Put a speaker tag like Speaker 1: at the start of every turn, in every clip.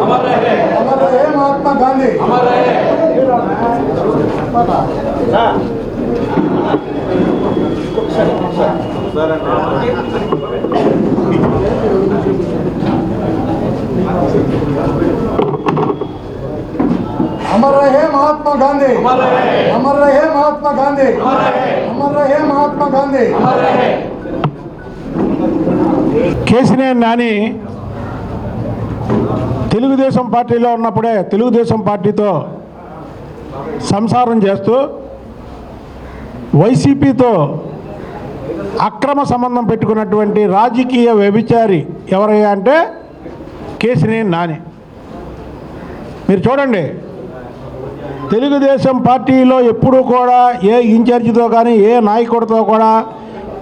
Speaker 1: अमर रहे।
Speaker 2: अमर रहे
Speaker 1: महात्मा गांधी।
Speaker 2: अमर रहे।
Speaker 1: अमर रहे महात्मा गांधी।
Speaker 2: अमर रहे।
Speaker 1: अमर रहे महात्मा गांधी।
Speaker 2: अमर रहे।
Speaker 1: अमर रहे महात्मा गांधी।
Speaker 2: अमर रहे।
Speaker 3: केसने नानी తెలుగుదేశం పార్టీలో ఉన్నప్పుడే తెలుగుదేశం పార్టీతో సంసారం చేస్తూ వైసీపీతో అక్రమ సంబంధం పెట్టుకున్నటువంటి రాజకీయ వ్యభిచారి ఎవరయ్యా అంటే కేసినేని నాని. మీరు చూడండి తెలుగుదేశం పార్టీలో ఎప్పుడూ కూడా ఏ ఇన్ఛార్జితో కానీ ఏ నాయకుడితో కూడా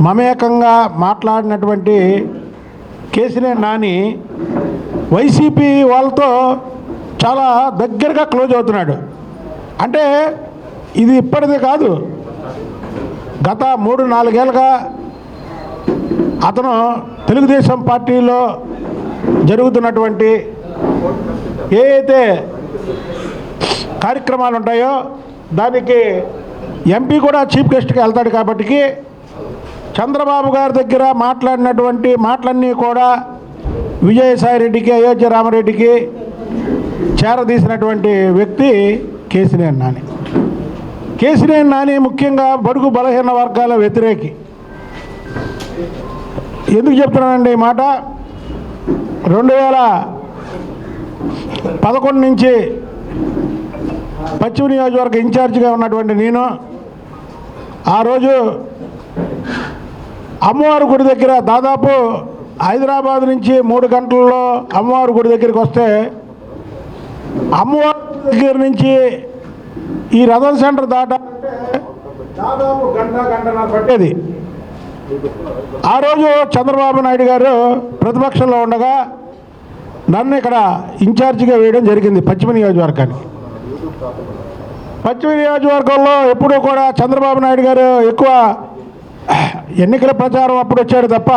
Speaker 3: మమేకంగా మాట్లాడినటువంటి కేసినేని నాని వైసీపీ వాళ్ళతో చాలా దగ్గరగా క్లోజ్ అవుతున్నాడు. అంటే ఇది ఇప్పటిదే కాదు. గత మూడు నాలుగేళ్ళుగా అతను తెలుగుదేశం పార్టీలో జరుగుతున్నటువంటి ఏ అయితే కార్యక్రమాలు ఉంటాయో దానికి ఎంపీ కూడా చీఫ్ గెస్ట్కి వెళ్తాడు కాబట్టి చంద్రబాబు గారి దగ్గర మాట్లాడినటువంటి మాటలన్నీ కూడా విజయసాయి రెడ్డికి అయోధ్య రామరెడ్డికి చేరదీసినటువంటి వ్యక్తి కేసినేని నాని. కేసినేని నాని ముఖ్యంగా బడుగు బలహీన వర్గాల వ్యతిరేకి. ఎందుకు చెప్తున్నానండి ఈ మాట? రెండు వేల పదకొండు నుంచి పశ్చిమ నియోజకవర్గ ఇన్ఛార్జిగా ఉన్నటువంటి నేను ఆ రోజు అమ్మవారి గుడి దగ్గర దాదాపు హైదరాబాద్ నుంచి మూడు గంటల్లో అమ్మవారి గుడి దగ్గరికి వస్తే అమ్మవారి దగ్గర నుంచి ఈ రథం సెంటర్ దాట దాదాపు గంట గంటన్నర పట్టేది. ఆ రోజు చంద్రబాబు నాయుడు గారు ప్రతిపక్షంలో ఉండగా నన్ను ఇక్కడ ఇన్ఛార్జిగా వేయడం జరిగింది పశ్చిమ నియోజకవర్గానికి. పశ్చిమ నియోజకవర్గంలో ఎప్పుడూ కూడా చంద్రబాబు నాయుడు గారు ఎక్కువ ఎన్నికల ప్రచారం అప్పుడు వచ్చాడు తప్ప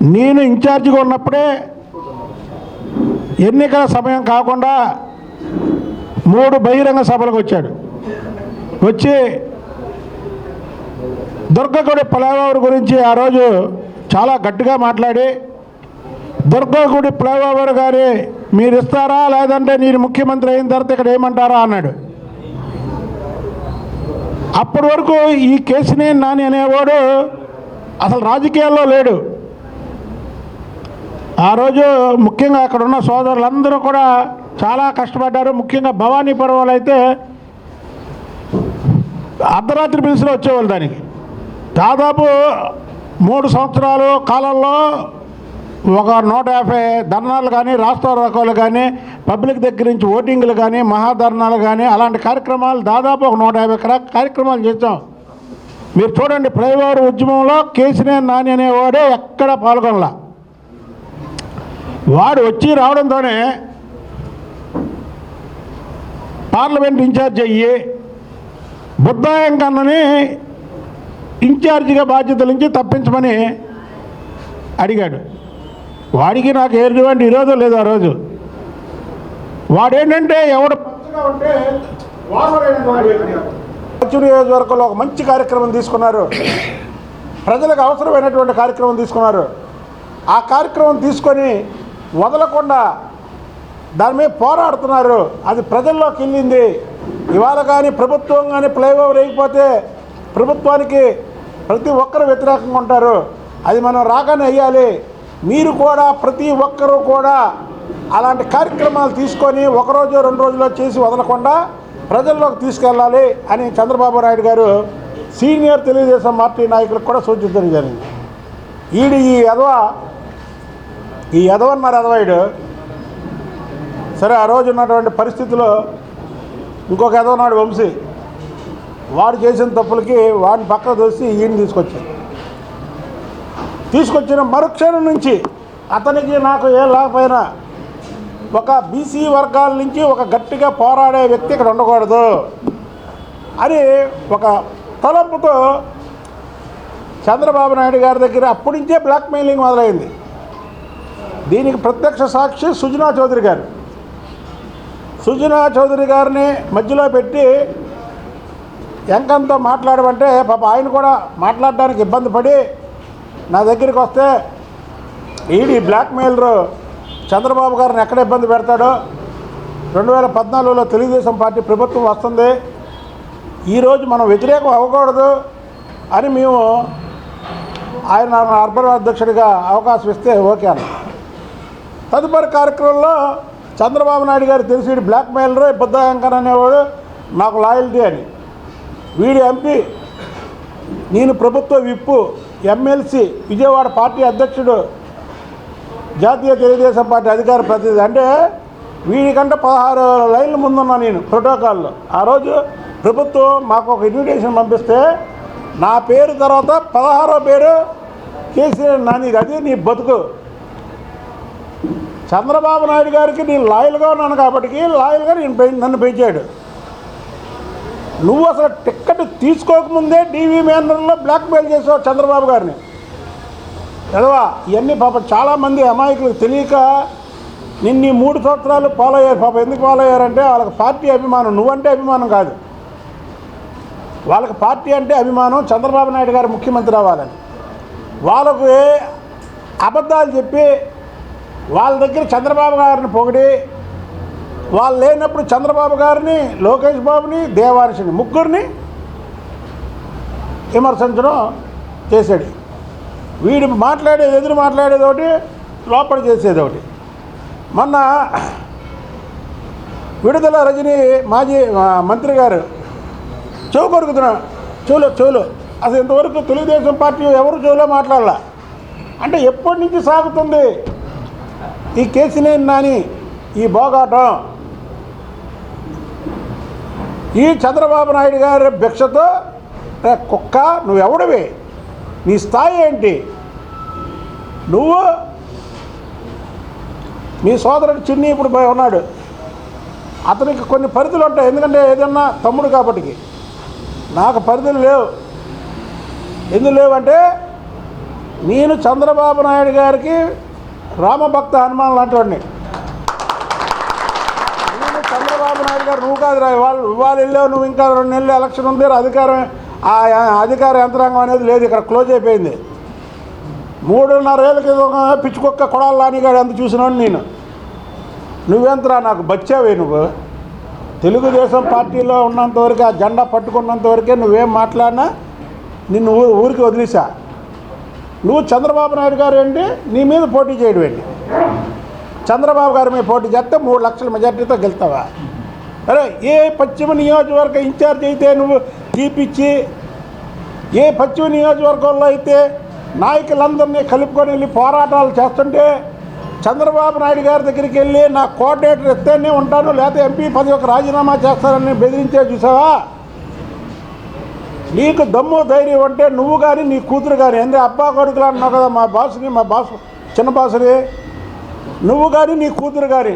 Speaker 3: నేను ఇన్ఛార్జిగా ఉన్నప్పుడే ఎన్నికల సమయం కాకుండా మూడు బహిరంగ సభలకు వచ్చాడు. వచ్చి దుర్గగుడి ఫ్లైఓవర్ గురించి ఆ రోజు చాలా గట్టిగా మాట్లాడి దుర్గగుడి ఫ్లైఓవర్ గారి మీరు ఇస్తారా లేదంటే నేను ముఖ్యమంత్రి అయిన తర్వాత ఇక్కడ ఏమంటారా అన్నాడు. అప్పటి వరకు ఈ కేసునే నాని అనేవాడు అసలు రాజకీయాల్లో లేడు. ఆ రోజు ముఖ్యంగా అక్కడ ఉన్న సోదరులందరూ కూడా చాలా కష్టపడ్డారు. ముఖ్యంగా భవానీపురం వాళ్ళు అయితే అర్ధరాత్రి పిలుసులో వచ్చేవాళ్ళు దానికి. దాదాపు మూడు సంవత్సరాలు కాలంలో ఒక నూట యాభై ధర్నాలు కానీ రాష్ట్ర రకాలు కానీ పబ్లిక్ దగ్గర నుంచి ఓటింగ్లు కానీ మహాధర్నాలు కానీ అలాంటి కార్యక్రమాలు దాదాపు ఒక నూట యాభై కార్యక్రమాలు చేసాం మీరు చూడండి ఫ్లైఓవర్ ఉద్యమంలో కేసీఆర్ నాని అనేవాడే ఎక్కడ పాల్గొనలా. వాడు వచ్చి రావడంతోనే పార్లమెంట్ ఇన్ఛార్జ్ అయ్యి బుద్ధాయం కన్నని ఇన్ఛార్జిగా బాధ్యతల నుంచి తప్పించమని అడిగాడు. వాడికి నాకు ఎటువంటి ఈరోజు లేదు ఆ రోజు. వాడేంటంటే ఎవడు నియోజకవర్గంలో ఒక మంచి కార్యక్రమం తీసుకున్నారు. ప్రజలకు అవసరమైనటువంటి కార్యక్రమం తీసుకున్నారు. ఆ కార్యక్రమం తీసుకొని వదలకుండా దాని మీద పోరాడుతున్నారు. అది ప్రజల్లోకి వెళ్ళింది. ఇవాళ కానీ ప్రభుత్వం కానీ ఫ్లైఓవర్ వేయకపోతే ప్రభుత్వానికి ప్రతి ఒక్కరు వ్యతిరేకంగా ఉంటారు. అది మనం రాగానే వేయాలి. మీరు కూడా ప్రతి ఒక్కరూ కూడా అలాంటి కార్యక్రమాలు తీసుకొని ఒకరోజు రెండు రోజుల్లో చేసి వదలకుండా ప్రజల్లోకి తీసుకెళ్ళాలి అని చంద్రబాబు నాయుడు గారు సీనియర్ తెలుగుదేశం పార్టీ నాయకులకు కూడా సూచించడం జరిగింది. ఈడు ఈ యదవ ఈ ఎదవన్నారు ఎదవాయుడు సరే ఆ రోజు ఉన్నటువంటి పరిస్థితిలో ఇంకొక యదవనాడు వంశీ. వాడు చేసిన తప్పులకి వాడిని పక్కన దోసి ఈయన తీసుకొచ్చాడు. తీసుకొచ్చిన మరుక్షణం నుంచి అతనికి నాకు ఏం లేకపోయినా ఒక బీసీ వర్గాల నుంచి ఒక గట్టిగా పోరాడే వ్యక్తి ఇక్కడ ఉండకూడదు అని ఒక తలంపుతో చంద్రబాబు నాయుడు గారి దగ్గర అప్పటి నుంచే బ్లాక్మెయిలింగ్ మొదలైంది. దీనికి ప్రత్యక్ష సాక్షి సుజనా చౌదరి గారు. సుజనా చౌదరి గారిని మధ్యలో పెట్టి ఎంకంతో మాట్లాడమంటే పాప ఆయన కూడా మాట్లాడడానికి ఇబ్బంది పడి నా దగ్గరికి వస్తే ఈడీ బ్లాక్మెయిలరు చంద్రబాబు గారిని ఎక్కడ ఇబ్బంది పెడతాడో రెండు వేల పద్నాలుగులో తెలుగుదేశం పార్టీ ప్రభుత్వం వస్తుంది. ఈరోజు మనం వ్యతిరేకం అవ్వకూడదు అని మేము ఆయన అర్బన్ అధ్యక్షుడిగా అవకాశం ఇస్తే ఓకే అన్న. తదుపరి కార్యక్రమంలో చంద్రబాబు నాయుడు గారు తెలిసి వీడు బ్లాక్ మెయిలరే బుద్ధాయంకర్ అనేవాడు నాకు లాయల్టీ అని. వీడు ఎంపీ నేను ప్రభుత్వ విప్పు ఎమ్మెల్సీ విజయవాడ పార్టీ అధ్యక్షుడు జాతీయ తెలుగుదేశం పార్టీ అధికార ప్రతినిధి. అంటే వీడికంటే పదహారు లైన్ల ముందున్నా నేను ప్రోటోకాల్లో. ఆ రోజు ప్రభుత్వం మాకు ఒక ఇన్విటేషన్ పంపిస్తే నా పేరు తర్వాత పదహారో పేరు కేసీఆర్ నాని అది నీ బతుకు. చంద్రబాబు నాయుడు గారికి నేను లాయల్గా ఉన్నాను కాబట్టి లాయల్గా నేను నన్ను పెంచాడు. నువ్వు అసలు టిక్కెట్ తీసుకోకముందే డీవీ మేనర్లో బ్లాక్మెయిల్ చేసావు చంద్రబాబు గారిని. ఎదవా ఇవన్నీ పాప చాలామంది అమాయకులకు తెలియక నిన్ను ఈ మూడు సంవత్సరాలు ఫాలో అయ్యారు పాప. ఎందుకు ఫాలో అయ్యారంటే వాళ్ళకి పార్టీ అభిమానం నువ్వంటే అభిమానం కాదు. వాళ్ళకి పార్టీ అంటే అభిమానం చంద్రబాబు నాయుడు గారు ముఖ్యమంత్రి అవ్వాలని. వాళ్ళకు అబద్ధాలు చెప్పి వాళ్ళ దగ్గర చంద్రబాబు గారిని పొగిడి వాళ్ళు లేనప్పుడు చంద్రబాబు గారిని లోకేష్ బాబుని దేవాంశిని ముగ్గురిని విమర్శించడం చేశాడు. వీడు మాట్లాడేది ఎదురు మాట్లాడేది ఒకటి లోపల చేసేది ఒకటి. మొన్న విడుదల రజని మాజీ మంత్రి గారు చెవు కొరుకుతున్నా చెవులో చెవులో. అసలు ఇంతవరకు తెలుగుదేశం పార్టీ ఎవరు చెవులో మాట్లాడాల? అంటే ఎప్పటి నుంచి సాగుతుంది? ఈ కేసినేని నాని ఈ బోగాటం. ఈ చంద్రబాబు నాయుడు గారి భిక్షతో రే కుక్క నువ్వెవడివి? నీ స్థాయి ఏంటి? నువ్వు మీ సోదరుడు చిన్ని ఇప్పుడు పోయి ఉన్నాడు. అతనికి కొన్ని పరిధులు ఉంటాయి. ఎందుకంటే ఏదన్నా తమ్ముడు కాబట్టి నాకు పరిధులు లేవు. ఎందుకు లేవంటే నేను చంద్రబాబు నాయుడు గారికి రామభక్త హనుమాన్ లాంటివాడిని. నేను చంద్రబాబు నాయుడు గారు నువ్వు కాదురా వాళ్ళు ఇవాళ వెళ్ళావు నువ్వు ఇంకా రెండు నెలలు ఎలక్షన్ ఉంది అధికారం ఆ అధికార యంత్రాంగం అనేది లేదు ఇక్కడ క్లోజ్ అయిపోయింది. మూడున్నర ఏళ్ళ క్రితం పిచ్చుకొక్క కొడాలి లానిగాడు ఎంత చూసినాడు నేను. నువ్వెంతరా నాకు బచ్చావే నువ్వు? తెలుగుదేశం పార్టీలో ఉన్నంతవరకు ఆ జెండా పట్టుకున్నంతవరకే నువ్వేం మాట్లాడినా నిన్ను ఊ ఊరికి వదిలేసా నువ్వు చంద్రబాబు నాయుడు గారు ఏంటి? నీ మీద పోటీ చేయడం ఏంటి? చంద్రబాబు గారి మీద పోటీ చేస్తే మూడు లక్షల మెజార్టీతో గెలుస్తావా? అరే ఏ పశ్చిమ నియోజకవర్గ ఇన్ఛార్జ్ అయితే నువ్వు తీపిచ్చి ఏ పశ్చిమ నియోజకవర్గంలో అయితే నాయకులందరినీ కలుపుకొని వెళ్ళి పోరాటాలు చేస్తుంటే చంద్రబాబు నాయుడు గారి దగ్గరికి వెళ్ళి నా కోఆర్డినేటర్ ఎత్తేనే ఉంటాను లేకపోతే ఎంపీ పది ఒక రాజీనామా చేస్తానని బెదిరించే చూసావా? నీకు దమ్ము ధైర్యం అంటే నువ్వు కానీ నీ కూతురు కానీ ఎందుకు అబ్బా కొడుకులు అంటున్నావు కదా మా బాసుని మా బాసు చిన్న బాసుని? నువ్వు కానీ నీ కూతురు కానీ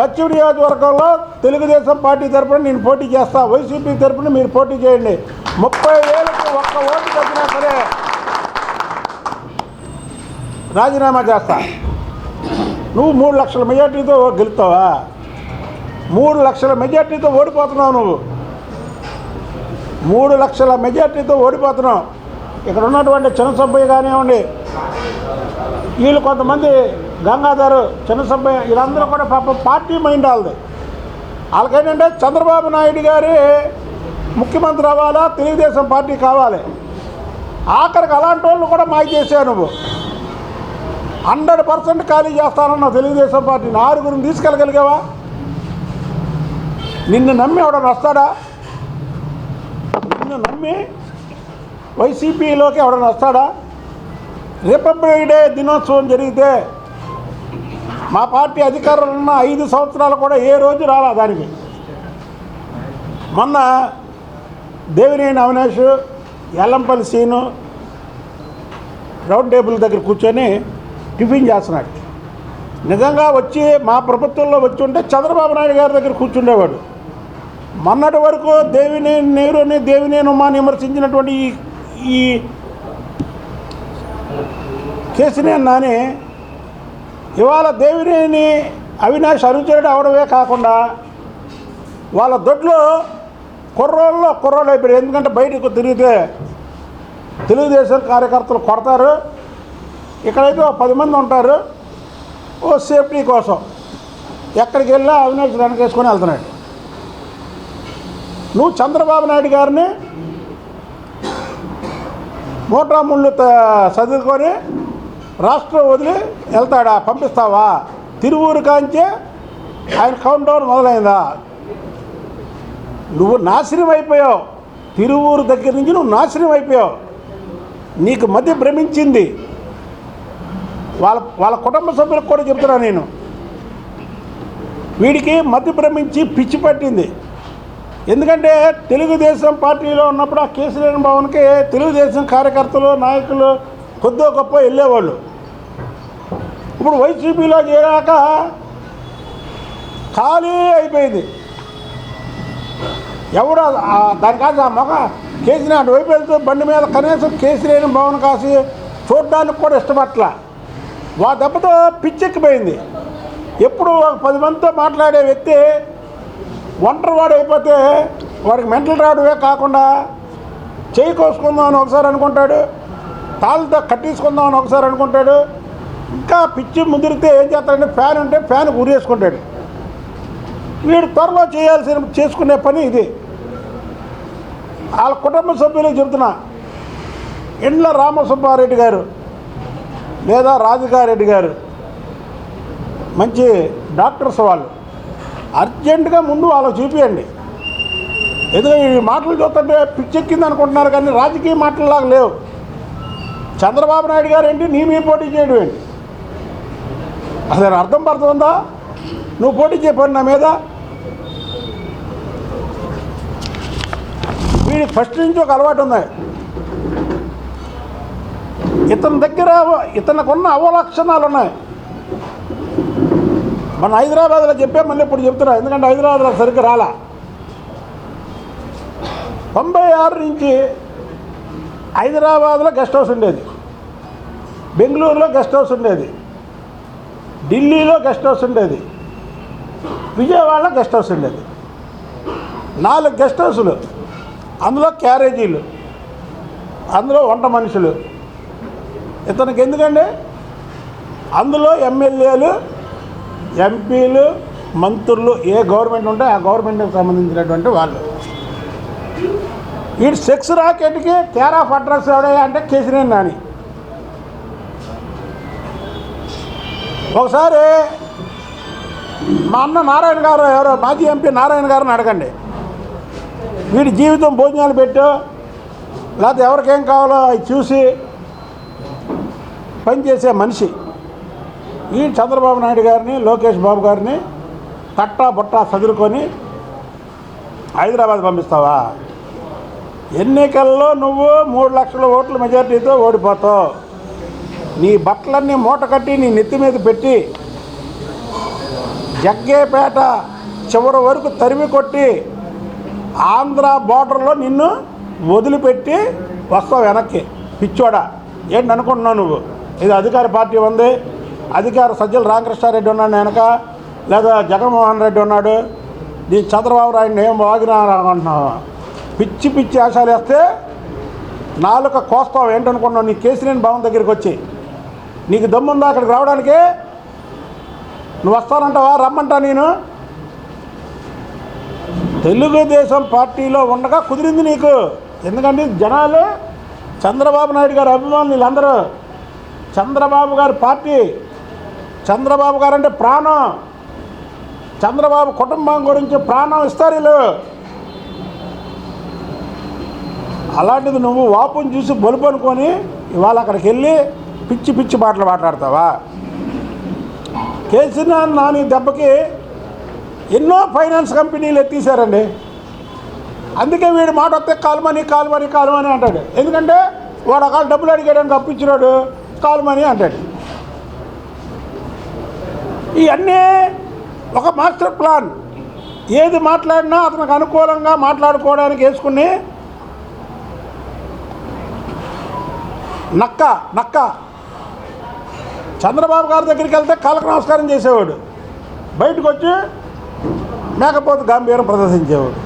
Speaker 3: పశ్చిమ నియోజకవర్గంలో తెలుగుదేశం పార్టీ తరపున నేను పోటీ చేస్తా. వైసీపీ తరపున మీరు పోటీ చేయండి. ముప్పై వేలకు ఒక్క ఓటు తగ్గినా సరే రాజీనామా చేస్తా. నువ్వు మూడు లక్షల మెజార్టీతో గెలుస్తావా? మూడు లక్షల మెజార్టీతో ఓడిపోతున్నావు నువ్వు. మూడు లక్షల మెజార్టీతో ఓడిపోతున్నాం. ఇక్కడ ఉన్నటువంటి చిన్న కానివ్వండి వీళ్ళు కొంతమంది గంగాధర్ చిన్న వీళ్ళందరూ కూడా పాప పార్టీ మైండ్ వాళ్ళది. వాళ్ళకేంటంటే చంద్రబాబు నాయుడు గారి ముఖ్యమంత్రి అవ్వాలా తెలుగుదేశం పార్టీ కావాలి. ఆఖరికి అలాంటి వాళ్ళు కూడా మాకు చేసావు నువ్వు. హండ్రెడ్ పర్సెంట్ ఖాళీ చేస్తానన్న తెలుగుదేశం పార్టీని. ఆరుగురిని తీసుకెళ్ళగలిగావా? నిన్ను నమ్మి ఎవడన్నా వస్తాడా? నిన్ను నమ్మి వైసీపీలోకి ఎవడన్నా వస్తాడా? రిపబ్లిక్ డే దినోత్సవం జరిగితే మా పార్టీ అధికారంలో ఉన్న ఐదు సంవత్సరాలు కూడా ఏ రోజు రాలా దానికి? మొన్న దేవినేని అవినాష్ ఎల్లంపల్లి సీను రౌండ్ టేబుల్ దగ్గర కూర్చొని టిఫిన్ చేస్తున్నాడు. నిజంగా వచ్చి మా ప్రభుత్వంలో వచ్చి ఉంటే చంద్రబాబు నాయుడు గారి దగ్గర కూర్చుండేవాడు. మొన్నటి వరకు దేవినేని నేరుని దేవినేను ఉమాని విమర్శించినటువంటి ఈ ఈ కేసినేని నాని ఇవాళ దేవినేని అవినాష్ అనుచరుడు అవడమే కాకుండా వాళ్ళ దొడ్లో కుర్రోళ్ళలో కుర్రోళ్ళు అయిపోయారు. ఎందుకంటే బయటకు తిరిగితే తెలుగుదేశం కార్యకర్తలు కొడతారు. ఇక్కడైతే ఓ పది మంది ఉంటారు. ఓ సేఫ్టీ కోసం ఎక్కడికి వెళ్ళా అవినాష్ వెనకేసుకొని వెళ్తున్నాడు. నువ్వు చంద్రబాబు నాయుడు గారిని మోటా ముళ్ళు చదువుకొని రాష్ట్రం వదిలి వెళ్తాడా? పంపిస్తావా? తిరువూరు కాంచే ఆయన కౌంట్ డౌన్ మొదలైందా? నువ్వు నాశనం అయిపోయావు. తిరువూరు దగ్గర నుంచి నువ్వు నాశనం అయిపోయావు. నీకు మధ్య భ్రమించింది. వాళ్ళ వాళ్ళ కుటుంబ సభ్యులకు కూడా చెప్తున్నా నేను. వీడికి మధ్య భ్రమించి పిచ్చి పట్టింది. ఎందుకంటే తెలుగుదేశం పార్టీలో ఉన్నప్పుడు ఆ కేసీఆర్ భవన్కి తెలుగుదేశం కార్యకర్తలు నాయకులు కొద్దో గొప్ప వెళ్ళేవాళ్ళు. ఇప్పుడు వైసీపీలో చేరాక ఖాళీ అయిపోయింది. ఎవడు దాని కాదు ఆ మొగ కేసీఆర్ వైపు వెళ్తూ బండి మీద కనీసం కేసీఆర్ భవన్ కాసి చూడడానికి కూడా ఇష్టపట్ల వా దెబ్బతో పిచ్చెక్కిపోయింది. ఎప్పుడు ఒక పది మందితో మాట్లాడే వ్యక్తి ఒంటరి వాడైపోతే అయిపోతే వాడికి మెంటల్ రావడమే కాకుండా చేయి కోసుకుందాం అని ఒకసారి అనుకుంటాడు తాళ్ళతో కట్టేసుకుందాం అని ఒకసారి అనుకుంటాడు ఇంకా పిచ్చి ముదిరితే ఏం చేస్తాడంటే ఫ్యాన్ ఉంటే ఫ్యాన్ ఉరేసుకుంటాడు వీడు త్వరలో చేయాల్సిన చేసుకునే పని ఇది. వాళ్ళ కుటుంబ సభ్యులకు చెబుతున్నా ఇండ్ల రామసుబ్బారెడ్డి గారు లేదా రాధికారెడ్డి గారు మంచి డాక్టర్స్ వాళ్ళు. అర్జెంటుగా ముందు వాళ్ళకి చూపించండి ఎందుకంటే ఈ మాటలు చూస్తుంటే పిచ్చెక్కింది అనుకుంటున్నారు కానీ రాజకీయ మాటలలాగా లేవు. చంద్రబాబు నాయుడు గారు ఏంటి? నీ మీ పోటీ చేయడం ఏంటి? అసలు అర్థం పడుతుందా? నువ్వు పోటీ చేయబడి నా మీద. వీడికి ఫస్ట్ నుంచి ఒక అలవాటు ఉంది. ఇతని దగ్గర ఇతనికి అవలక్షణాలు ఉన్నాయి. మన హైదరాబాద్లో చెప్పే మళ్ళీ ఇప్పుడు చెప్తున్నా ఎందుకంటే హైదరాబాద్లో సరిగ్గా రాలా. తొంభై ఆరు నుంచి హైదరాబాద్లో గెస్ట్ హౌస్ ఉండేది. బెంగళూరులో గెస్ట్ హౌస్ ఉండేది. ఢిల్లీలో గెస్ట్ హౌస్ ఉండేది. విజయవాడలో గెస్ట్ హౌస్ ఉండేది. నాలుగు గెస్ట్ హౌసులు. అందులో క్యారేజీలు. అందులో వంట మనుషులు. ఇతనికి ఎందుకండి? అందులో ఎమ్మెల్యేలు ఎంపీలు మంత్రులు ఏ గవర్నమెంట్ ఉంటే ఆ గవర్నమెంట్కి సంబంధించినటువంటి వాళ్ళు. ఈ సెక్స్ రాకెట్కి కేర్ ఆఫ్ అడ్రస్ ఎవడయ్యా అంటే కేసీఆర్ నాని. ఒకసారి మా అన్న నారాయణ గారు ఎవరో మాజీ ఎంపీ నారాయణ గారిని అడగండి. వీడి జీవితం భోజనాలు పెట్టు లేకపోతే ఎవరికేం కావాలో అవి చూసి పనిచేసే మనిషి. ఈ చంద్రబాబు నాయుడు గారిని లోకేష్ బాబు గారిని తట్టా బొట్టా చదురుకొని హైదరాబాద్ పంపిస్తావా? ఎన్నికల్లో నువ్వు మూడు లక్షల ఓట్ల మెజార్టీతో ఓడిపోతావు. నీ బట్టలన్నీ మూట కట్టి నీ నెత్తి మీద పెట్టి జగ్గేపేట చివరి వరకు తరిమి కొట్టి ఆంధ్ర బార్డర్లో నిన్ను వదిలిపెట్టి వస్తావు వెనక్కి. పిచ్చోడా ఏంటి అనుకుంటున్నావు నువ్వు? ఇది అధికార పార్టీ ఉంది. అధికార సజ్జల రామకృష్ణారెడ్డి ఉన్నాడు వెనక లేదా జగన్మోహన్ రెడ్డి ఉన్నాడు. నీ చంద్రబాబు నాయుడు ఏం వాగినా అనుకుంటున్నావు పిచ్చి పిచ్చి ఆశాలు వేస్తే నాలుక కోస్తావు ఏంటనుకున్నావు? నీ కేసీనేని భవన్ దగ్గరికి వచ్చి. నీకు దమ్ముందా అక్కడికి రావడానికి? నువ్వు వస్తానంటావా? రమ్మంటా నేను? తెలుగుదేశం పార్టీలో ఉండగా కుదిరింది నీకు. ఎందుకంటే జనాలు చంద్రబాబు నాయుడు గారు అభిమానులు వీళ్ళందరూ. చంద్రబాబు గారి పార్టీ చంద్రబాబు గారు అంటే ప్రాణం. చంద్రబాబు కుటుంబం గురించి ప్రాణం ఇస్తారు వీళ్ళు. అలాంటిది నువ్వు వాపుని చూసి బలుపు అనుకొని ఇవాళ అక్కడికి వెళ్ళి పిచ్చి పిచ్చి మాటలు మాట్లాడతావా? కేసీఆర్ నాని దెబ్బకి ఎన్నో ఫైనాన్స్ కంపెనీలు ఎత్తేసారండి అందుకే వీడి మాట వస్తే కాల్మని కాల్మని కాల్మని అంటాడు. ఎందుకంటే వాడు ఒక డబ్బులు అడిగాడని అప్పించినాడు కాలుమని అంటాడు. ఇవన్నీ ఒక మాస్టర్ ప్లాన్. ఏది మాట్లాడినా అతనికి అనుకూలంగా మాట్లాడుకోవడానికి వేసుకుని నక్క నక్క. చంద్రబాబు గారి దగ్గరికి వెళ్తే కళకు నమస్కారం చేసేవాడు. బయటకు వచ్చి మేకపోతే గంభీరం ప్రదర్శించేవాడు.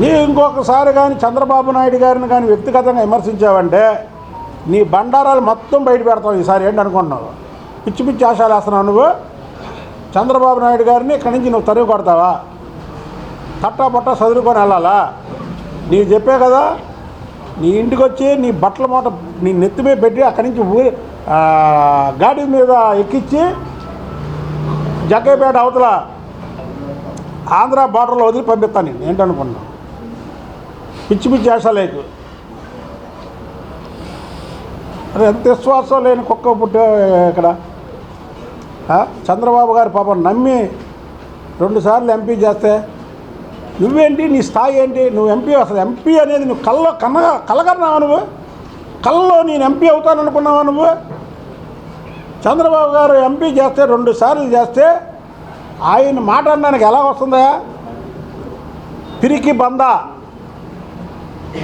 Speaker 3: నీ ఇంకొకసారి కానీ చంద్రబాబు నాయుడు గారిని కానీ వ్యక్తిగతంగా విమర్శించావంటే నీ బండారాలు మొత్తం బయట పెడతావు ఈసారి ఏంటి అనుకుంటున్నావు? పిచ్చి పిచ్చి ఆశాలు వేస్తున్నావు నువ్వు. చంద్రబాబు నాయుడు గారిని ఇక్కడి నుంచి నువ్వు తరుగు కొడతావా? తట్టా పొట్ట చదువుకొని వెళ్ళాలా? నీవు చెప్పే కదా నీ ఇంటికి వచ్చి నీ బట్టల మూట నీ నెత్తి మీద పెట్టి అక్కడి నుంచి ఊరి గాడి మీద ఎక్కించి జగ్గైపేట అవతల ఆంధ్ర బార్డర్లో వదిలి పంపిస్తాను నేను. ఏంటనుకున్నా పిచ్చి పిచ్చి ఆశలేకు అది ఎంత విశ్వాసం లేని కుక్క పుట్టే ఇక్కడ? చంద్రబాబు గారు పాపం నమ్మి రెండుసార్లు ఎంపీ చేస్తే నువ్వేంటి నీ స్థాయి ఏంటి నువ్వు ఎంపీ అసలు ఎంపీ అనేది నువ్వు కళ్ళలో కన్నగా కలగన్నావా నువ్వు? కళ్ళలో నేను ఎంపీ అవుతాను అనుకున్నావు నువ్వు? చంద్రబాబు గారు ఎంపీ చేస్తే రెండు సార్లు చేస్తే ఆయన మాట అనడానికి ఎలా వస్తుందా? పిరికి బంద.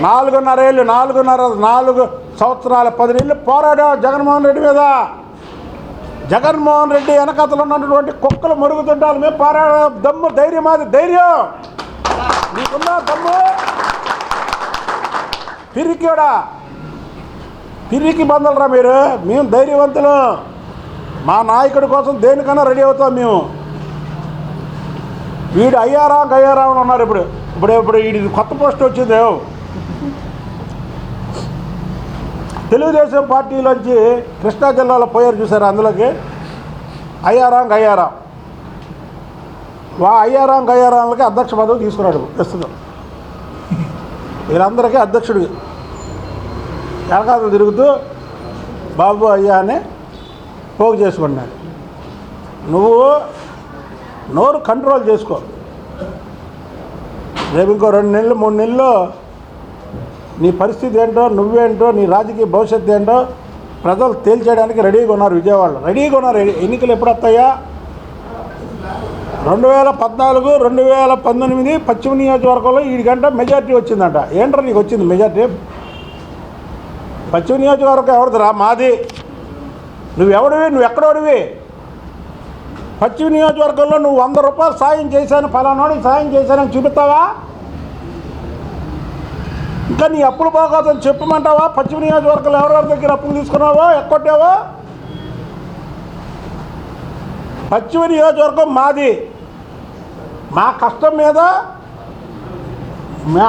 Speaker 3: నాలుగున్నరేళ్ళు నాలుగున్నర నాలుగు సంవత్సరాల పదినేళ్ళు పోరాడావు పోరాడా జగన్మోహన్ రెడ్డి మీద. జగన్మోహన్ రెడ్డి వెనకతలు ఉన్నటువంటి కుక్కలు మరుగుతుంటారు. మేము పారా దమ్ము ధైర్యం అది ధైర్యం. నీకున్న దమ్ము పిరికిడా పిరికి బందలరా మీరు? మేము ధైర్యవంతులు. మా నాయకుడి కోసం దేనికన్నా రెడీ అవుతాం మేము. వీడు అయ్యారా గయ్యారా అని ఉన్నారు ఇప్పుడు. ఇప్పుడు ఇప్పుడు వీడి కొత్త పోస్ట్ వచ్చింది. తెలుగుదేశం పార్టీలోంచి కృష్ణా జిల్లాలో పోయారు చూసారు అందులోకి? అయ్యారాం గయ్యారాం వా అయ్యారాం గయ్యారాంలకి అధ్యక్ష పదవి తీసుకున్నాడు ప్రస్తుతం. వీళ్ళందరికీ అధ్యక్షుడు వెనకాతలు తిరుగుతూ బాబు అయ్యా అని పోగు చేసుకున్నాడు నువ్వు నోరు కంట్రోల్ చేసుకో. రేపు ఇంకో రెండు నెలలు మూడు నెలలు నీ పరిస్థితి ఏంటో నువ్వేంటో నీ రాజకీయ భవిష్యత్తు ఏంటో ప్రజలు తేల్చేయడానికి రెడీగా ఉన్నారు విజయవాడలో. రెడీగా ఉన్నారు. ఎన్నికలు ఎప్పుడు వస్తాయా? రెండు వేల పద్నాలుగు రెండు వేల పంతొమ్మిది పశ్చిమ నియోజకవర్గంలో వీడికంటే మెజార్టీ వచ్చిందంట. ఏంట్రా నీకు వచ్చింది మెజార్టీ? పశ్చిమ నియోజకవర్గం ఎవరిదిరా మాది. నువ్వెవడివి నువ్వు ఎక్కడోడివి? పశ్చిమ నియోజకవర్గంలో నువ్వు వంద రూపాయలు సాయం చేశాను ఫలానాడికి సాయం చేశానని చూపిస్తావా? కానీ నీ అప్పులు బాగోదని చెప్పమంటావా? పశ్చిమ నియోజకవర్గంలో ఎవరెవరి దగ్గర అప్పులు తీసుకున్నావో? ఎక్కొట్టావో? పశ్చిమ నియోజకవర్గం మాది. మా కష్టం మీద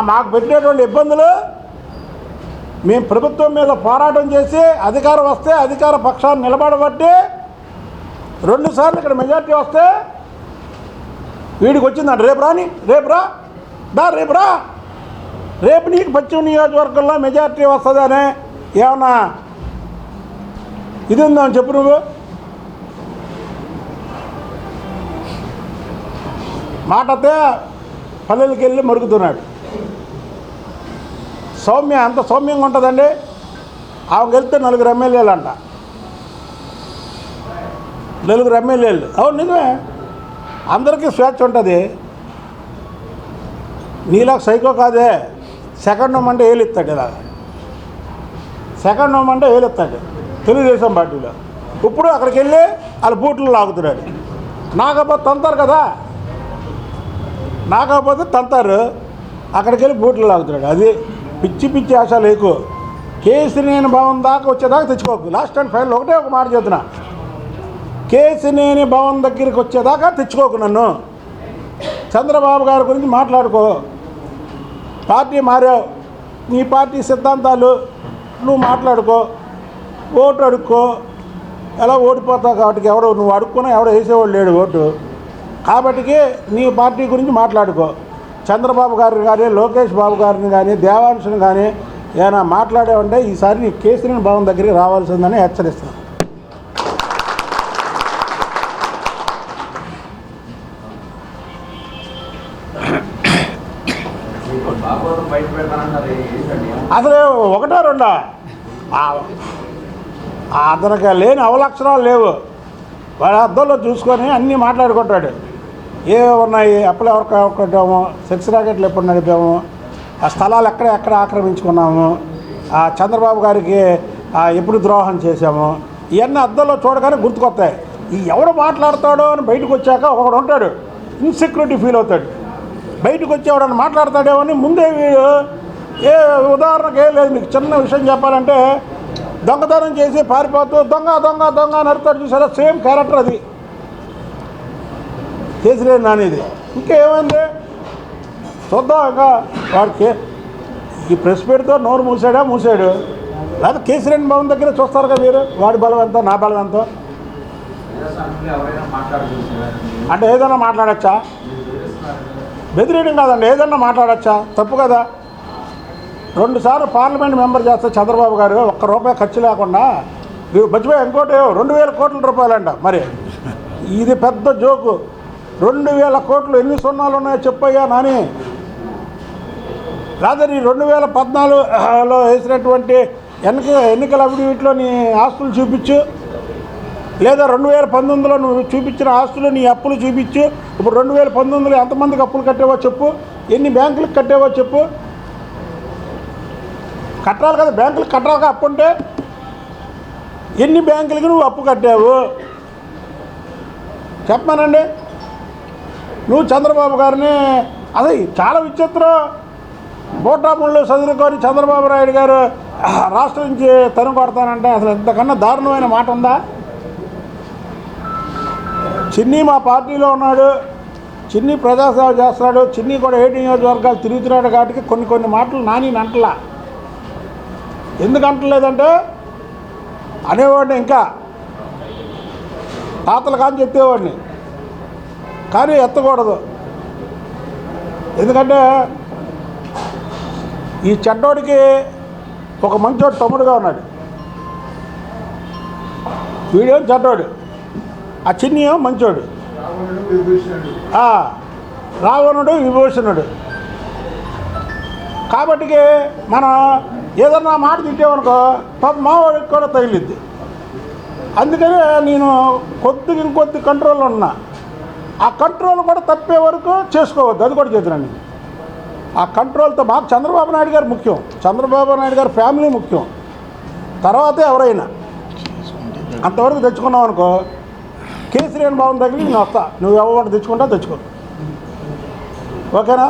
Speaker 3: మాకు పెట్టినటువంటి ఇబ్బందులు మేము ప్రభుత్వం మీద పోరాటం చేసి అధికారం వస్తే అధికార పక్షాన్ని నిలబడబట్టి రెండుసార్లు ఇక్కడ మెజార్టీ వస్తే వీడికి వచ్చిందంట. రేపు రాని రేపు రా. దా రేపు రా. రేపు నీకు పశ్చిమ నియోజకవర్గంలో మెజార్టీ వస్తుందనే ఏమన్నా ఇది ఉందని చెప్పు నువ్వు. మాటతే పల్లెలకి వెళ్ళి మరుగుతున్నాడు. సౌమ్య అంత సౌమ్యంగా ఉంటుందండి. ఆమె వెళ్తే నలుగురు ఎమ్మెల్యేలు అంట. నలుగురు ఎమ్మెల్యేలు. అవును నిజమే. అందరికీ స్వేచ్ఛ ఉంటుంది. నీలా సైకో కాదే. సెకండ్ హోమ్ అంటే ఏలెత్తాడు ఇలా సెకండ్ హోమ్ అంటే ఏలెత్తాడు. తెలుగుదేశం పార్టీలో. ఇప్పుడు అక్కడికి వెళ్ళి వాళ్ళ బూట్లు లాగుతున్నాడు. నాకపోతే తంతారు కదా. నాకపోతే తంతారు. అక్కడికి వెళ్ళి బూట్లు లాగుతున్నాడు. అది పిచ్చి పిచ్చి ఆశలు ఎక్కువ. కేసినేని భవన్ దాకా వచ్చేదాకా తెచ్చుకోకు. లాస్ట్ అండ్ ఫైనల్ ఒకటే ఒక మాట చెప్తున్నా కేసినేని భవన్ దగ్గరికి వచ్చేదాకా తెచ్చుకోకు నన్ను. చంద్రబాబు గారి గురించి మాట్లాడుకో. పార్టీ మారావు. నీ పార్టీ సిద్ధాంతాలు నువ్వు మాట్లాడుకో ఓటు అడుక్కో ఎలా ఓడిపోతావు కాబట్టి ఎవడో నువ్వు అడుక్కున్నా ఎవడో వేసేవాడు లేడు ఓటు. కాబట్టికి నీ పార్టీ గురించి మాట్లాడుకో. చంద్రబాబు గారిని కానీ లోకేష్ బాబు గారిని కానీ దేవాంశను కానీ ఏమైనా మాట్లాడేవంటే ఈసారి నీ కేసరిని భవన్ దగ్గరికి రావాల్సిందని హెచ్చరిస్తున్నాను అసలు ఒకటో రెండా అతనికి లేని అవలక్షణాలు లేవు. వాడి అద్దంలో చూసుకొని అన్నీ మాట్లాడుకుంటాడు. ఏ ఉన్నాయి అప్పులు ఎవరికి కొట్టాము? సెక్స్ రాకెట్లు ఎప్పుడు నడిపాము? ఆ స్థలాలు ఎక్కడ ఎక్కడ ఆక్రమించుకున్నాము? ఆ చంద్రబాబు గారికి ఎప్పుడు ద్రోహం చేశాము? ఇవన్నీ అద్దంలో చూడగానే గుర్తుకొస్తాయి. ఈ ఎవడు మాట్లాడతాడో అని బయటకు వచ్చాక ఒకడు ఉంటాడు. ఇన్సెక్యూరిటీ ఫీల్ అవుతాడు. బయటకు వచ్చి ఎవడన్నా మాట్లాడతాడేమో అని ముందే వీడు ఏ ఉదాహరణకు ఏం లేదు మీకు చిన్న విషయం చెప్పాలంటే దొంగతనం చేసి పారిపోతూ దొంగ దొంగ దొంగ నడుతాడు చూసారా? సేమ్ క్యారెక్టర్ అది. కేసీఆర్ నానిది. ఇంకేమైంది? చూద్దాం ఇంకా వాడికి. ఈ ప్రెస్ పెడితే నోరు మూసాడా? మూసాడు. లేదా కేసీఆర్ భవన్ దగ్గర చూస్తారు కదా మీరు? వాడి బలం ఎంత నా బలం ఎంత అంటే ఏదైనా మాట్లాడచ్చా? బెదిరియడం కాదండి ఏదన్నా మాట్లాడచ్చా? తప్పు కదా. రెండుసార్లు పార్లమెంట్ మెంబర్ చేస్తే చంద్రబాబు గారు ఒక్క రూపాయి ఖర్చు లేకుండా నువ్వు మర్చిపోయి ఇంకోటి రెండు వేల కోట్ల రూపాయలంట. మరి ఇది పెద్ద జోకు. రెండు వేల కోట్లు ఎన్ని సున్నాలు ఉన్నాయో చెప్పయ్యా నాని. లేదా నీ రెండు వేల పద్నాలుగులో వేసినటువంటి ఎన్నిక ఎన్నికల అవిడీవిట్లో నీ ఆస్తులు చూపించు. లేదా రెండు వేల పంతొమ్మిదిలో నువ్వు చూపించిన ఆస్తులు నీ అప్పులు చూపించు. ఇప్పుడు రెండు వేల పంతొమ్మిదిలో ఎంతమందికి అప్పులు కట్టేవో చెప్పు. ఎన్ని బ్యాంకులకు కట్టావో చెప్పు. కట్టాలి కదా బ్యాంకులు కట్టాలి అప్పు ఉంటే ఎన్ని బ్యాంకులకి నువ్వు అప్పు కట్టావు? చెప్పమానండి. నువ్వు చంద్రబాబు గారిని అదే చాలా విచిత్రం. బోటాముళ్ళు చదువుకొని చంద్రబాబు నాయుడు గారు రాష్ట్రం నుంచి తను కొడతానంటే అసలు ఇంతకన్నా దారుణమైన మాట ఉందా? చిన్ని మా పార్టీలో ఉన్నాడు. చిన్ని ప్రజాసేవ చేస్తున్నాడు. చిన్ని కూడా ఏడు నియోజకవర్గాలు తిరుగుతున్నాడు కాబట్టి కొన్ని కొన్ని మాటలు నాని అంటలా ఎందుకు అంటలేదంటే అనేవాడిని ఇంకా తాతలు కానీ చెప్పేవాడిని. కానీ ఎత్తకూడదు. ఎందుకంటే ఈ చెడ్డోడికి ఒక మంచోడు తమ్ముడుగా ఉన్నాడు. వీడేం చెడ్డోడు? ఆ చిన్ని మంచోడు. రావణుడు విభూషణుడు. కాబట్టి మనం ఏదన్నా మాట తిట్టామనుకో పాప మావాడికి కూడా తగిలిద్ది. అందుకని నేను కొద్దిగా ఇంకొద్ది కంట్రోల్లో ఉన్నా. ఆ కంట్రోల్ కూడా తప్పే వరకు చేసుకోవద్దు. అది కూడా చేతున్నాను నేను ఆ కంట్రోల్తో మాకు చంద్రబాబు నాయుడు గారు ముఖ్యం. చంద్రబాబు నాయుడు గారి ఫ్యామిలీ ముఖ్యం. తర్వాతే ఎవరైనా. అంతవరకు తెచ్చుకున్నావు అనుకో కేసీఆర్ భవన్ దగ్గరికి నేను వస్తా. నువ్వు ఎవరు తెచ్చుకుంటా తెచ్చుకో. ఓకేనా.